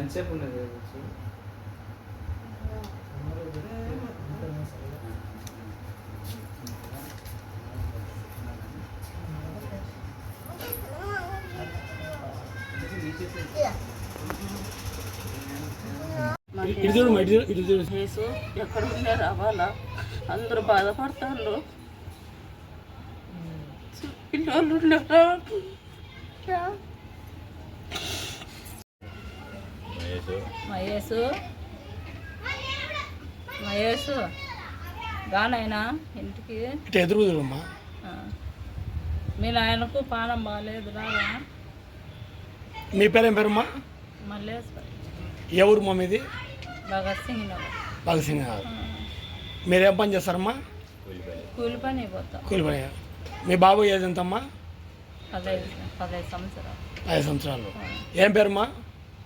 ఎంతసేపు ఉండదు వచ్చి ఇటు చూడు ఇటు చూడు, ఇటు చూడు. కేసు ఎక్కడ ఉండే రావాలా? అందరూ బాధపడతారు పిల్లలు ఉండరా? మహేషు. మహేషు. రానైనా ఇంటికి. ఇటు ఎదురు. మీ నాయనకు పానం బాగాలేదు రారా? మీ పేరేం పేరమ్మా? మల్లేశ్వరి. ఊరు మా మీది? భగత్ సింగ్ నగర్ భగత్ సింగ్ గారు మీరేం పని చేస్తారమ్మా? కూలి పని పోతాం కూలి పని. మీ బాబు ఏజ్ ఎంతమ్మా? పదహైదు పదహైదు సంవత్సరాలు. ఐదు సంవత్సరాలు. ఏం పేరమ్మా?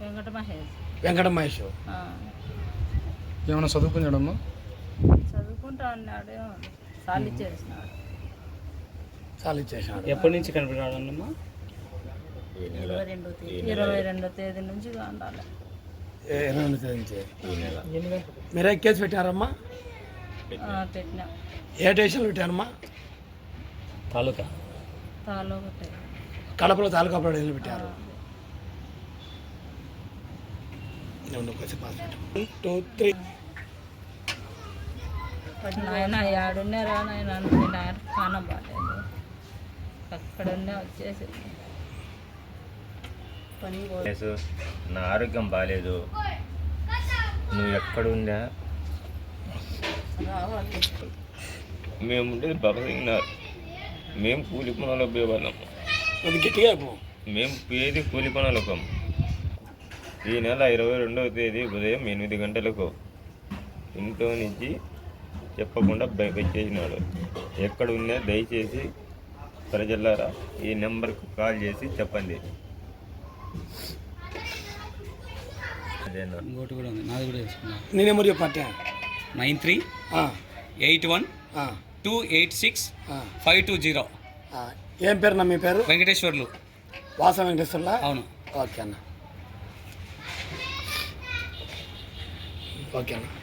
వెంకట మహేష్ వెంకట మహేష్ ఆ. ఏమైనా చదువుకున్నాడమ్మా? చదువుకుంటా అన్నాడు. సాలి చేసినాడు. చాలా ఇచ్చేసాడు ఎప్పటి నుంచి కనిపెట్టాడమ్మా ఇరవై రెండో తేదీ ఇరవై రెండో తేదీ నుంచి ఉండాలి ఏ- ఇరవై ఎనిమిది తేదీ నుంచి. మీరే కేసు పెట్టారమ్మా? ఆ, పెట్టినాం. ఏ స్టేషన్లో పెట్టారమ్మా? తాలూకా? తాలో ఒకటి కడపలో తాలూకా పెట్టారు నేను కొంచెం పాస్ పెట్టు. వన్, టూ త్రీ నాయన ఏడున్నారా నాయన నాయన పానం బాగాలేదు అక్కడున్నే వచ్చేసి నా ఆరోగ్యం బాగాలేదు నువ్వు ఎక్కడుందా మేము ఉండేది భగసింగ్నార్ మేము కూలి పనులు పోయేవాళ్ళం. అది గట్టిగా. మేము పేది కూలి పనులకం ఈ నెల ఇరవై రెండవ తేదీ ఉదయం ఎనిమిది గంటలకు ఇంట్లో నుంచి చెప్పకుండా వచ్చేసినాడు. ఎక్కడ ఉన్నా దయచేసి ప్రజలారా ఈ నెంబర్కు కాల్ చేసి చెప్పండి. అదేనా? ఇంకోటి కూడా ఉంది. నాది కూడా వేసుకున్నా. నీ number చెప్పట్టే nine three eight one two eight six five two zero. ఏం పేరునా మీ పేరు? వెంకటేశ్వర్లు. వాస వెంకటేశ్వర్లా? అవును. ఓకే అన్న. ఓకే అన్న